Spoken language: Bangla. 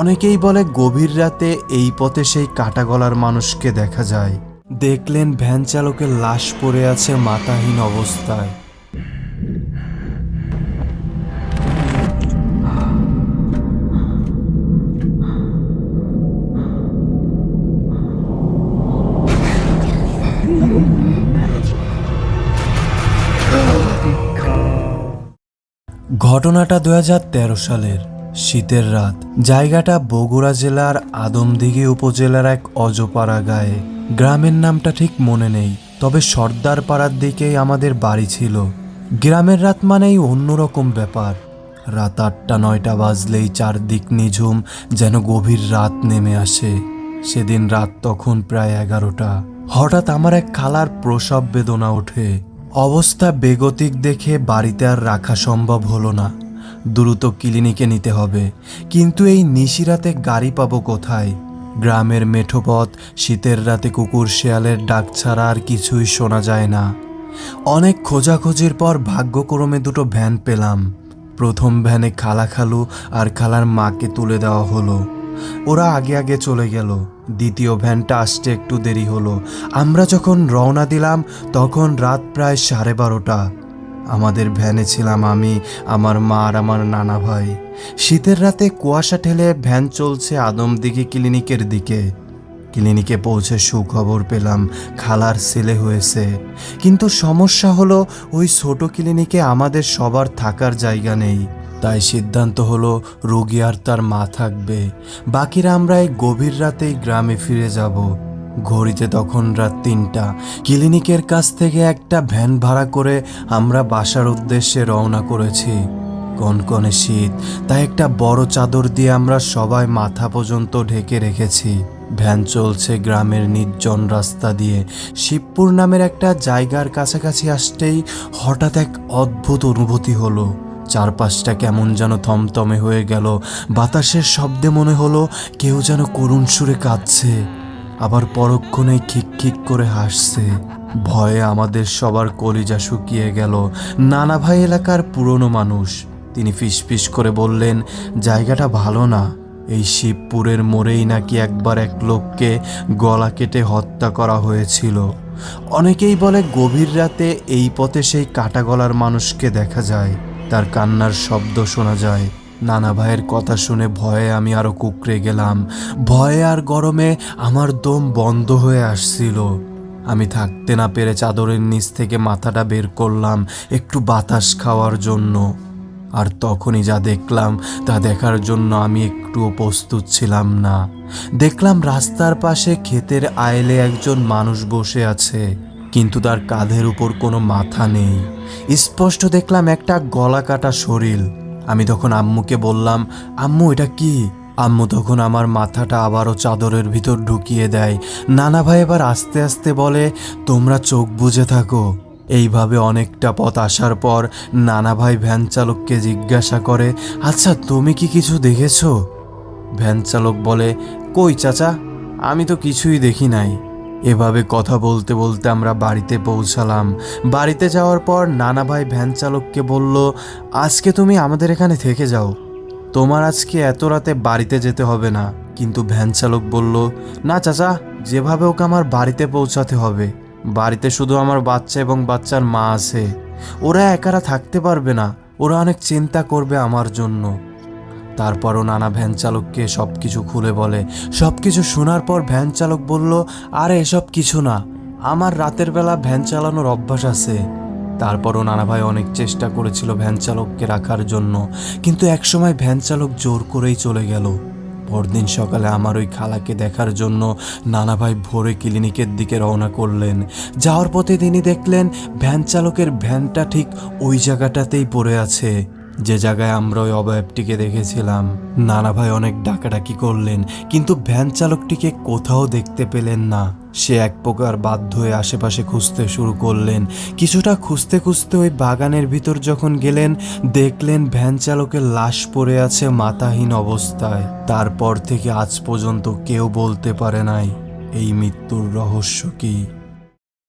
অনেকেই বলে গভীর রাতে এই পথে সেই কাটা গলার মানুষকে দেখা যায়। দেখলেন ভ্যান চালকের লাশ পড়ে আছে মাথাহীন অবস্থায়। ঘটনাটা দু হাজার তেরো সালের। শীতের রাত। জায়গাটা বগুড়া জেলার আদমদিঘি উপজেলার এক অজপাড়া গায়ে। গ্রামের নামটা ঠিক মনে নেই, তবে সর্দার পাড়ার দিকেই আমাদের বাড়ি ছিল। গ্রামের রাত মানেই অন্যরকম ব্যাপার। রাত আটটা নয়টা বাজলেই চারদিক নিঝুম, যেন গভীর রাত নেমে আসে। সেদিন রাত তখন প্রায় এগারোটা। হঠাৎ আমার এক খালার প্রসব বেদনা ওঠে। অবস্থা বেগতিক দেখে বাড়িতে আর রাখা সম্ভব হলো না। দ্রুত ক্লিনিকে নিতে হবে। কিন্তু এই নিশিরাতে গাড়ি পাবো কোথায়? গ্রামের মেঠোপথ, শীতের রাতে কুকুর শেয়ালের ডাক ছাড়া আর কিছুই শোনা যায় না। অনেক খোঁজাখুঁজির পর ভাগ্যক্রমে দুটো ভ্যান পেলাম। প্রথম ভ্যানে খালা খালু আর খালার মাকে তুলে দেওয়া হলো। ওরা আগে আগে চলে গেল। দ্বিতীয় ভ্যানটা আসতে একটু দেরি হলো। আমরা যখন রওনা দিলাম, তখন রাত প্রায় সাড়ে বারোটা। আমাদের ভ্যানে ছিলাম আমি, আমার মা আর আমার নানা ভাই। শীতের রাতে কুয়াশা ঠেলে ভ্যান চলছে আদমদিঘি ক্লিনিকের দিকে। ক্লিনিকে পৌঁছে সুখবর পেলাম, খালার ছেলে হয়েছে। কিন্তু সমস্যা হলো, ওই ছোট ক্লিনিকে আমাদের সবার থাকার জায়গা নেই। তাই সিদ্ধান্ত হলো, রোগী আর তার মা থাকবে। বাকিরা আমরা এই গভীর রাতেই গ্রামে ফিরে যাব। ঘড়িতে তখন রাত তিনটা। ক্লিনিকের কাছ থেকে একটা ভ্যান ভাড়া করে আমরা বাসার উদ্দেশ্যে রওনা করেছি। কনকনে শীত, তাই একটা বড় চাদর দিয়ে আমরা সবাই মাথা পর্যন্ত ঢেকে রেখেছি। ভ্যান চলছে গ্রামের নির্জন রাস্তা দিয়ে। শিবপুর নামের একটা জায়গার কাছাকাছি আসতেই হঠাৎ এক অদ্ভুত অনুভূতি হলো। চারপাশটা কেমন যেন থমথমে হয়ে গেল। বাতাসের শব্দে মনে হলো কেউ যেন করুণ সুরে কাঁদছে। আবার পরক্ষণেই খিক খিক করে হাসছে। ভয়ে আমাদের সবার কলিজা শুকিয়ে গেল। নানা ভাই এলাকার পুরনো মানুষ। তিনি ফিসফিস করে বললেন, জায়গাটা ভালো না। এই শিবপুরের মোড়েই নাকি একবার এক লোককে গলা কেটে হত্যা করা হয়েছিল। অনেকেই বলে গভীর রাতে এই পথে সেই কাটা গলার মানুষকে দেখা যায়। তার কান্নার শব্দ শোনা যায়। নানা ভাইয়ের কথা শুনে ভয়ে আমি আরও কুকড়ে গেলাম। ভয়ে আর গরমে আমার দম বন্ধ হয়ে আসছিল। আমি থাকতে না পেরে চাদরের নিচ থেকে মাথাটা বের করলাম একটু বাতাস খাওয়ার জন্য। আর তখনই যা দেখলাম, তা দেখার জন্য আমি একটুও প্রস্তুত ছিলাম না। দেখলাম রাস্তার পাশে ক্ষেতের আয়েলে একজন মানুষ বসে আছে, কিন্তু তার কাঁধের উপর কোনো মাথা নেই। স্পষ্ট দেখলাম একটা গলা কাটা শরীর। আমি তখন আম্মুকে বললাম, আম্মু, এটা কি? আম্মু তখন আমার মাথাটা আবারও চাদরের ভিতর ঢুকিয়ে দেয়। নানা ভাই এবার আস্তে আস্তে বলে, তোমরা চোখ বুজে থাকো। এইভাবে অনেকটা পথ আসার পর নানা ভাই ভ্যান চালককে জিজ্ঞাসা করে আচ্ছা তুমি কি কিছু দেখেছ? ভ্যান চালক বলে, কই চাচা, আমি তো কিছুই দেখি নাই। এভাবে কথা বলতে বলতে আমরা বাড়িতে পৌঁছালাম। বাড়িতে যাওয়ার পর নানা ভাই ভ্যান চালককে বলল, আজকে তুমি আমাদের এখানে থেকে যাও। তোমার আজকে এত রাতে বাড়িতে যেতে হবে না। কিন্তু ভ্যান চালক বলল, না চাচা, যেভাবে ওকে আমার বাড়িতে পৌঁছাতে হবে। বাড়িতে শুধু আমার বাচ্চা এবং বাচ্চার মা আছে। ওরা একারা থাকতে পারবে না। ওরা অনেক চিন্তা করবে আমার জন্য। তারপরও নানা ভ্যান চালককে সব কিছু খুলে বলে সব কিছু শোনার পর ভ্যান চালক বলল, আরে, এসব কিছু না। আমার রাতের বেলা ভ্যান চালানোর অভ্যাস আছে। তারপরও নানা ভাই অনেক চেষ্টা করেছিল ভ্যান চালককে রাখার জন্য, কিন্তু একসময় ভ্যান চালক জোর করেই চলে গেল। পরদিন সকালে আমার ওই খালাকে দেখার জন্য নানা ভাই ভোরে ক্লিনিকের দিকে রওনা করলেন। যাওয়ার পথে তিনি দেখলেন, ভ্যান চালকের ভ্যানটা ঠিক ওই জায়গাটাতেই পড়ে আছে। যে জায়গায় আমরা ওই অবয়বটিকে দেখেছিলাম, নানা ভাই অনেক ডাকাডাকি করলেন, কিন্তু ভ্যান চালকটিকে কোথাও দেখতে পেলেন না। সে এক প্রকার বাধ্য হয়ে আশেপাশে খুঁজতে শুরু করলেন। কিছুটা খুঁজতে খুঁজতে ওই বাগানের ভিতর যখন গেলেন, দেখলেন ভ্যান চালকের লাশ পড়ে আছে মাথাহীন অবস্থায়। তারপর থেকে আজ পর্যন্ত কেউ বলতে পারে নাই, এই মৃত্যুর রহস্য কি?